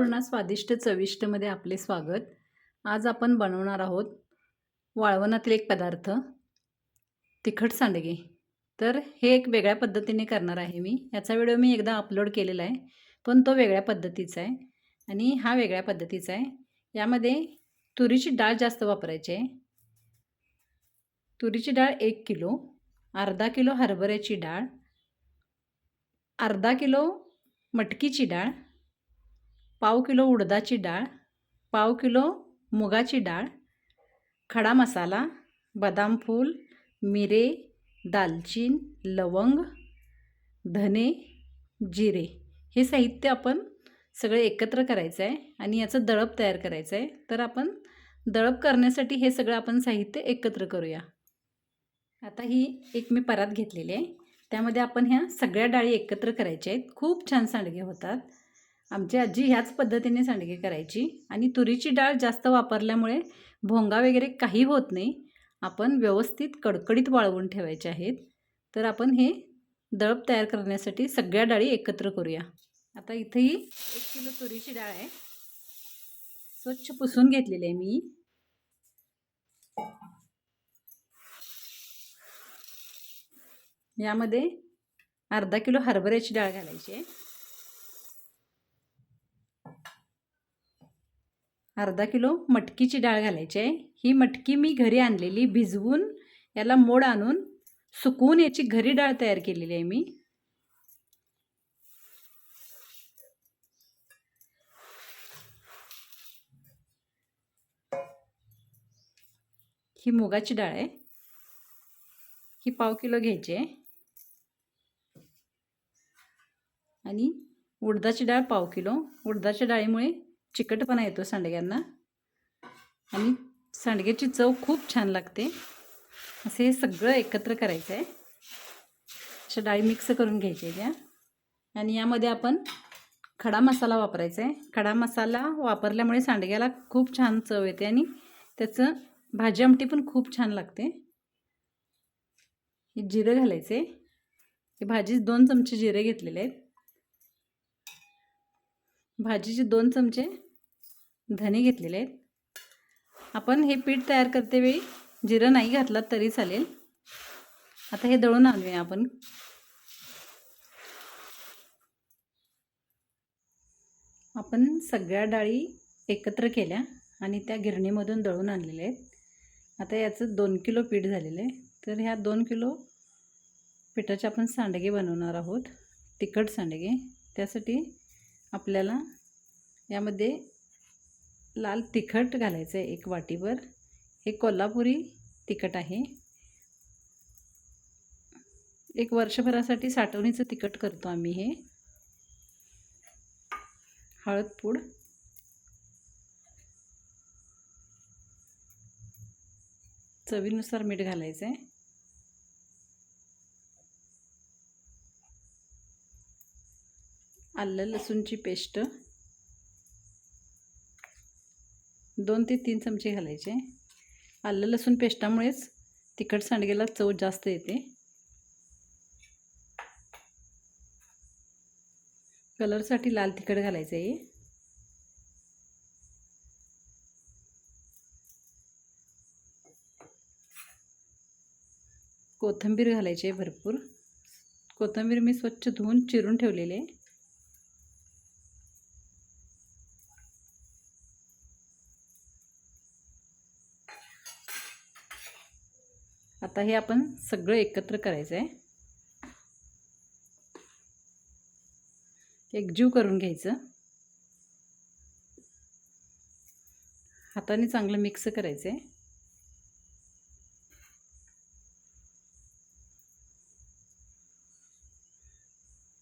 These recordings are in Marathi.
अन्नपूर्णा स्वादिष्ट चविष्टमध्ये आपले स्वागत. आज आपण बनवणार आहोत वाळवणातील एक पदार्थ तिखट सांडगे. तर हे एक वेगळ्या पद्धतीने करणार आहे मी. याचा व्हिडिओ मी एकदा अपलोड केलेला आहे पण तो वेगळ्या पद्धतीचा आहे आणि हा वेगळ्या पद्धतीचा आहे. यामध्ये तुरीची डाळ जास्त वापरायची आहे. तुरीची डाळ एक किलो अर्धा किलो हरभऱ्याची डाळ अर्धा किलो मटकीची डाळ पाव किलो उडदाची डाळ पाव किलो मुगाची डाळ खडा मसाला बदाम फूल मिरे दालचीन लवंग धने जिरे हे साहित्य आपण सगळे एकत्र करायचं आहे आणि याचं दळप तयार करायचं आहे. तर आपण दळप करण्यासाठी हे सगळं आपण साहित्य एकत्र करूया. आता ही एक मी परात घेतलेली आहे. त्यामध्ये आपण ह्या सगळ्या डाळी एकत्र करायच्या आहेत. खूप छान सांडगे होतात. आमची आजी ह्याच पद्धतीने सांडगे करायची. आणि तुरीची डाळ जास्त वापरल्यामुळे भोंगा वगैरे काही होत नाही. आपण व्यवस्थित कडकडीत वाळवून ठेवायचे आहेत. तर आपण हे दळप तयार करण्यासाठी सगळ्या डाळी एकत्र करूया. आता इथेही एक किलो तुरीची डाळ आहे. स्वच्छ पुसून घेतलेली आहे मी. यामध्ये अर्धा किलो हरभऱ्याची डाळ घालायची आहे. अर्धा किलो मटकीची डाळ घालायची आहे. ही मटकी मी घरी आणलेली भिजवून याला मोड आणून सुकवून याची घरी डाळ तयार केलेली आहे मी. ही मुगाची डाळ आहे. ही पाव किलो घ्यायची आहे. आणि उडदाची डाळ पाव किलो. उडदाच्या डाळीमुळे चिकटपणा येतो सांडग्यांना. आणि सांडग्याची चव खूप छान लागते. असे हे सगळं एकत्र करायचं आहे अशा डाळी मिक्स करून घ्यायच्या त्या. आणि यामध्ये आपण खडा मसाला वापरायचा आहे खडा मसाला वापरल्यामुळे सांडग्याला खूप छान चव येते आणि त्याचं भाजी आमटी पण खूप छान लागते. हे जिरं घालायचे हे भाजीत दोन चमचे जिरे घेतलेले आहेत. भाजीचे दोन चमचे धने घेतलेले आहेत. आपण हे पीठ तयार करते वेळी जिरं नाही घातलं तरी चालेल. आता हे दळून आणूया आपण. आपण सगळ्या डाळी एकत्र केल्या आणि त्या गिरणीमधून दळून आणलेल्या आहेत. आता याचं दोन किलो पीठ झालेलं आहे. तर ह्या दोन किलो पिठाचे आपण सांडगे बनवणार आहोत. तिखट सांडगे. त्यासाठी आपल्याला यामध्ये लाल तिखट घालायचं आहे एक वाटीभर. हे कोल्हापुरी तिखट आहे. एक वर्षभरासाठी साठवणीचं तिखट करतो आम्ही हे. हळद पूड. चवीनुसार मीठ घालायचं आहे. आलं लसूणची पेस्ट. दोन ते तीन चमचे घालायचे. आलं लसूण पेस्टामुळेच तिखट सांडगेला चव जास्त येते. कलरसाठी लाल तिखट घालायचं आहे. कोथिंबीर घालायची आहे भरपूर. कोथिंबीर मी स्वच्छ धुवून चिरून ठेवलेली आहे. आता हे आपण सगळं एकत्र करायचं आहे एकजीव करून घ्यायचं. हाताने चांगलं मिक्स करायचं आहे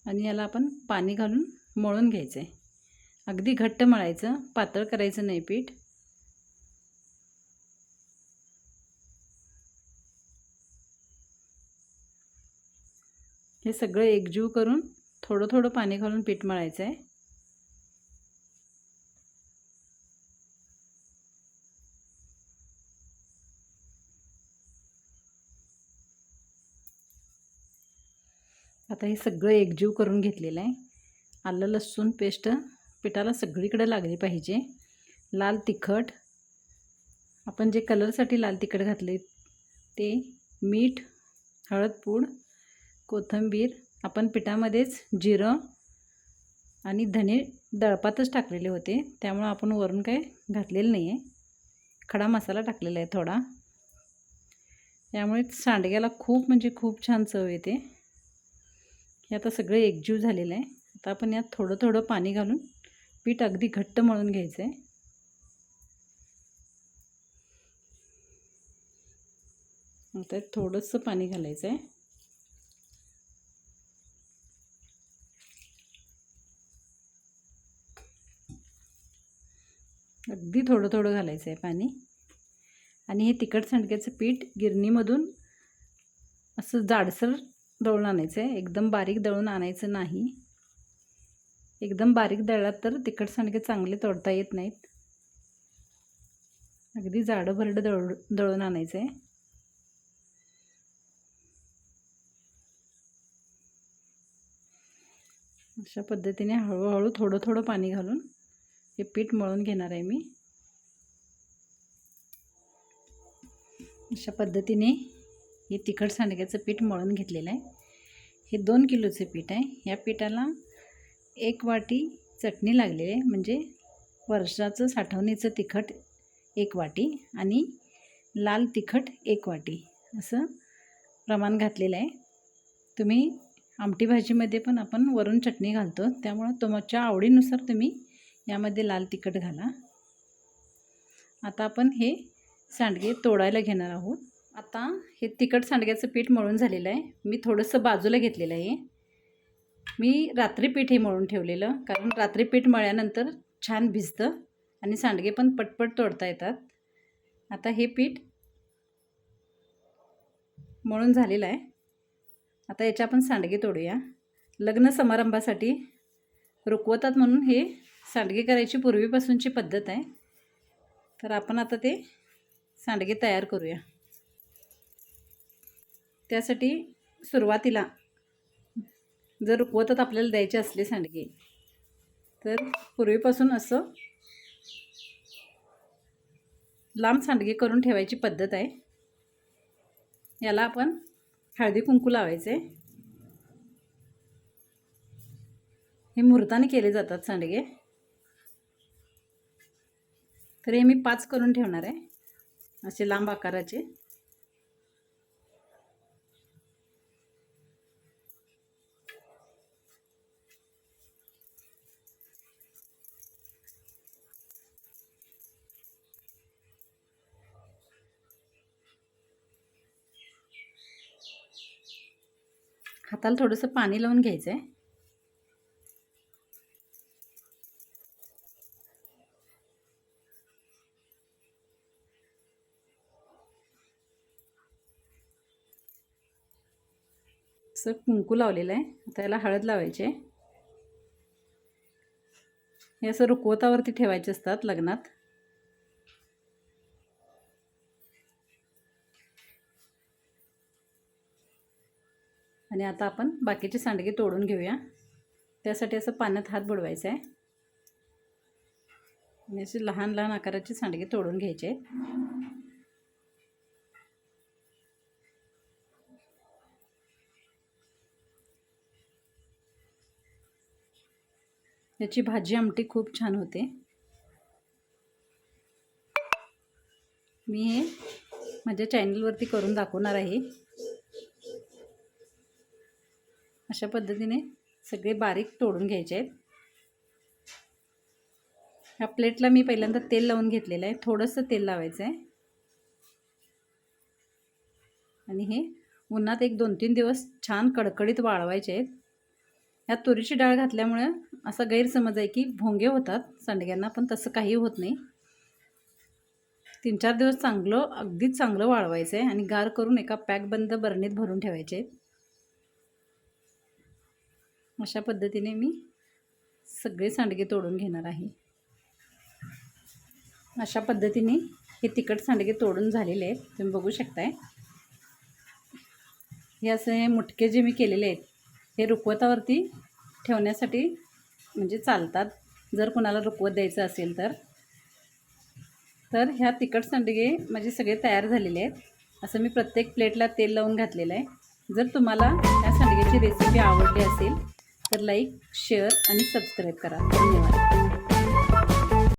आणि याला आपण पाणी घालून मळून घ्यायचं आहे अगदी घट्ट मळायचं पातळ करायचं नाही पीठ. हे सगळं एकजीव करून थोडं थोडं पाणी घालून पीठ मळायचं आहे. आता हे सगळं एकजीव करून घेतलेलं आहे. आलं लसूण पेस्ट पिठाला सगळीकडे लागली पाहिजे. लाल तिखट. आपण जे कलरसाठी लाल तिखट घातले ते मीठ हळद पूड कोथिंबीर आपण पिठामध्येच जिरं आणि धने दळपातच टाकलेले होते. त्यामुळं आपण वरून काय घातलेलं नाही आहे खडा मसाला टाकलेला आहे थोडा. त्यामुळे सांडग्याला खूप म्हणजे खूप छान चव येते. हे आता सगळं एकजीव झालेलं आहे. आता आपण यात थोडं थोडं पाणी घालून पीठ अगदी घट्ट मळून घ्यायचं आहे आता थोडंसं पाणी घालायचं आहे अगदी थोडं थोडं घालायचं आहे पाणी. आणि हे तिखट सांडग्याचं पीठ गिरणीमधून असं जाडसर दळून आणायचं आहे. एकदम बारीक दळून आणायचं नाही. एकदम बारीक दळलात तर तिखट सांडगे चांगले तोडता येत नाहीत. अगदी जाडं भरडं दळ दळून आणायचं आहे. अशा पद्धतीने हळूहळू थोडं थोडं पाणी घालून हे पीठ मळून घेणार आहे मी. अशा पद्धतीने हे तिखट सांडग्याचं पीठ मळून घेतलेलं आहे. हे दोन किलोचं पीठ आहे. या पिठाला एक वाटी चटणी लागलेली आहे. म्हणजे वर्षाचं साठवणीचं तिखट एक वाटी आणि लाल तिखट एक वाटी असं प्रमाण घातलेलं आहे. तुम्ही आमटी भाजीमध्ये पण आपण वरून चटणी घालतो. त्यामुळं तुमच्या आवडीनुसार तुम्ही यामध्ये लाल तिखट घाला. आता आपण हे सांडगे तोडायला घेणार आहोत. आता हे तिखट सांडग्याचं पीठ मळून झालेलं आहे. मी थोडंसं बाजूला घेतलेलं आहे. मी रात्री पीठ हे मळून ठेवलेलं कारण रात्री पीठ मळल्यानंतर छान भिजतं आणि सांडगे पण पटपट तोडता येतात. आता हे पीठ मळून झालेलं आहे. आता याचे आपण सांडगे तोडूया. लग्न समारंभासाठी रुकवतात म्हणून हे सांडगे करायची पूर्वीपासूनची पद्धत आहे. तर आपण आता ते सांडगे तयार करूया. त्यासाठी सुरुवातीला जर रुकवतात आपल्याला द्यायचे असले सांडगे तर पूर्वीपासून असं लांब सांडगे करून ठेवायची पद्धत आहे. याला आपण हळदी कुंकू लावायचे. हे मुहूर्ताने केले जातात सांडगे. तर हे मी पाच करून ठेवणार आहे. असे लांब आकाराचे. हाताला थोडंसं पाणी लावून घ्यायचं आहे असं कुंकू लावलेलं आहे. आता याला हळद लावायची आहे. हे असं रुकवतावरती ठेवायचे असतात लग्नात. आणि आता आपण बाकीचे सांडगे तोडून घेऊया. त्यासाठी असं पाण्यात हात बुडवायचा आहे. आणि असे लहान लहान आकाराचे सांडगे तोडून घ्यायचे आहेत. याची भाजी आमटी खूप छान होते. मी हे माझ्या चॅनलवरती करून दाखवणार आहे. अशा पद्धतीने सगळे बारीक तोडून घ्यायचे आहेत. ह्या प्लेटला मी पहिल्यांदा तेल लावून घेतलेलं आहे. थोडंसं तेल लावायचं आहे. आणि हे उन्हात एक दोन तीन दिवस छान कडकडीत वाळवायचे आहेत. ह्यात तुरीची डाळ घातल्यामुळे असा गैरसमज आहे की भोंगे होतात. सांडग्यांना पण तसं काही होत नाही. तीन चार दिवस चांगलं अगदीच चांगलं वाळवायचं आहे आणि गार करून एका पॅकबंद बरणीत भरून ठेवायचे. आहेत अशा पद्धतीने मी सगळे सांडगे तोडून घेणार आहे. अशा पद्धतीने हे तिखट सांडगे तोडून झालेले आहेत. तुम्ही बघू शकताय. हे असे मुटके जे मी केलेले आहेत हे रुकवतावरती ठेवण्यासाठी म्हणजे चालतात. जर कुणाला रुकवत द्यायचं असेल तर. तर ह्या तिखट सांडगे माझे सगळे तयार झालेले आहेत. असं मी प्रत्येक प्लेटला तेल लावून घातलेलं आहे. जर तुम्हाला ह्या सांडग्याची रेसिपी आवडली असेल तर लाईक शेअर आणि सबस्क्राईब करा. धन्यवाद.